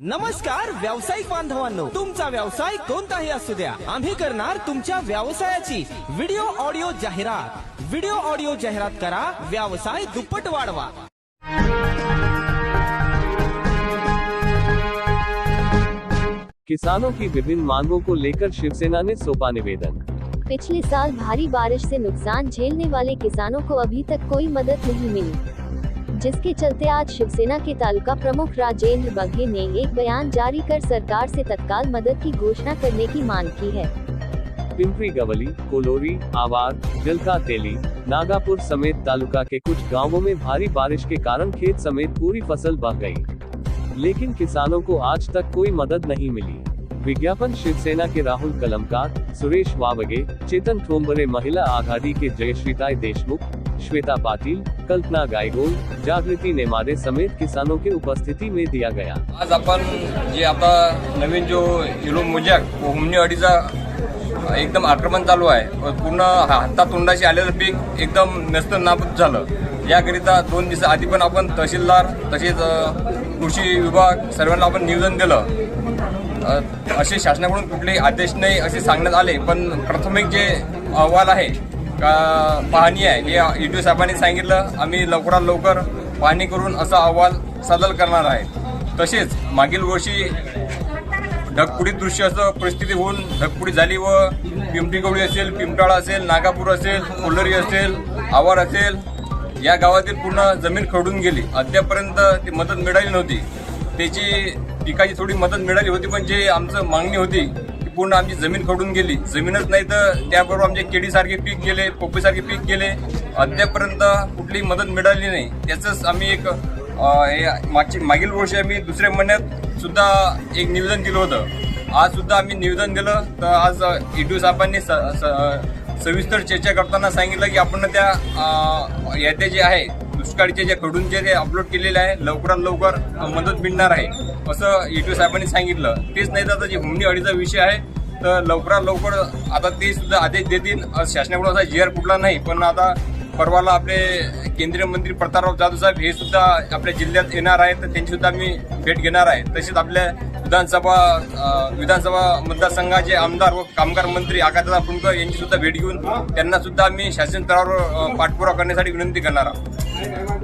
नमस्कार व्यावसायिक बांधवांनो. तुमचा व्यवसाय कोणताही असू द्या. आम्ही करणार तुमच्या व्यवसायाची व्हिडिओ ऑडिओ जाहिरात. व्हिडिओ ऑडिओ जाहिरात करा व्यवसाय दुप्पट वाढवा. किसानों की विभिन्न मांगों को लेकर शिवसेना ने सौंपा निवेदन। पिछले साल भारी बारिश से नुकसान झेलने वाले किसानों को अभी तक कोई मदद नहीं मिली। जिसके चलते आज शिवसेना के तालुका प्रमुख राजेंद्र बघेल ने एक बयान जारी कर सरकार से तत्काल मदद की घोषणा करने की मांग की है। पिंपरी गवली, कोलोरी, आवार, जलका, तेली, नागापुर समेत तालुका के कुछ गाँवों में भारी बारिश के कारण खेत समेत पूरी फ़सल बह गई। लेकिन किसानों को आज तक कोई मदद नहीं मिली। विज्ञापन शिवसेना के राहुल कलमकार, सुरेश वावगे, चेतन ठोंबरे महिला आघाडी के जयश्रीताई देशमुख, श्वेता पाटिल कल्पना गायगोल जागृति नेमारे समेत किसानों के उपस्थिति में दिया गया। आज आपण जे आता नवीन जो हिरो मोजॅक हुमनी अडीचा एकदम आक्रमण चालू आहे. पूर्ण हाता तोंडाशी आलेलं पीक एकदम नस्त नाबूद झालं. याकरिता दोन दिवस आधी पण आपण तहसीलदार तसेच कृषी विभाग सर्वांना आपण निवेदन दिलं. असे शासनाकडून कुठलेही आदेश नाही असे सांगण्यात आले पण प्राथमिक जे अहवाल आहे पाहणी आहे? हे ईडीओ साहेबांनी सांगितलं. आम्ही लवकरात लवकर पाहणी करून असा अहवाल सादर करणार आहे. तसेच मागील वर्षी ढगपुडीत दृश्य असं परिस्थिती होऊन ढगपुडी झाली व पिंपरी गवळी असेल पिंपटाळा असेल नागापूर असेल कोल्हरी असेल आवार असेल या गावातील पूर्ण जमीन खडून गेली. अद्यापर्यंत ती मदत मिळाली नव्हती. त्याची पिकाची थोडी मदत मिळाली होती पण जे आमचं मागणी होती पूर्ण आमची जमीन खडून गेली. जमीनच नाही तर त्याबरोबर आमचे केळीसारखे पीक गेले पोपीसारखे पीक गेले. अद्यापर्यंत कुठलीही मदत मिळाली नाही. त्याचंच आम्ही एक हे मागची मागील वर्षी आम्ही दुसऱ्या महिन्यात सुद्धा एक निवेदन दिलं होतं. आज सुद्धा आम्ही निवेदन दिलं. तर आज ईडीओ साहेबांनी स- स- सविस्तर चर्चा करताना सांगितलं की आपण त्या अं, याद्या जे आहे दुष्काळीचे जे कडूनचे जे अपलोड केलेले आहे लवकरात लवकर मदत मिळणार आहे. असं e ईडीओ साहेबांनी सांगितलं. तेच नाही तर आता जे हुमणी अडीचा विषय आहे तर लवकरात लवकर आता ते सुद्धा आदेश देतील. शासनाकडून असा जी आर कुठला नाही पण आता परवाला आपले केंद्रीय मंत्री प्रतापराव जाधव साहेब हे सुद्धा आपल्या जिल्ह्यात येणार आहेत तर त्यांची सुद्धा आम्ही भेट घेणार आहे. तसेच आपल्या विधानसभा विधानसभा मतदारसंघाचे आमदार व कामगार मंत्री आकाशदा फुंडकर यांची सुद्धा भेट घेऊन त्यांना सुद्धा आम्ही शासन स्तरावर पाठपुरावा करण्यासाठी विनंती करणार आहोत.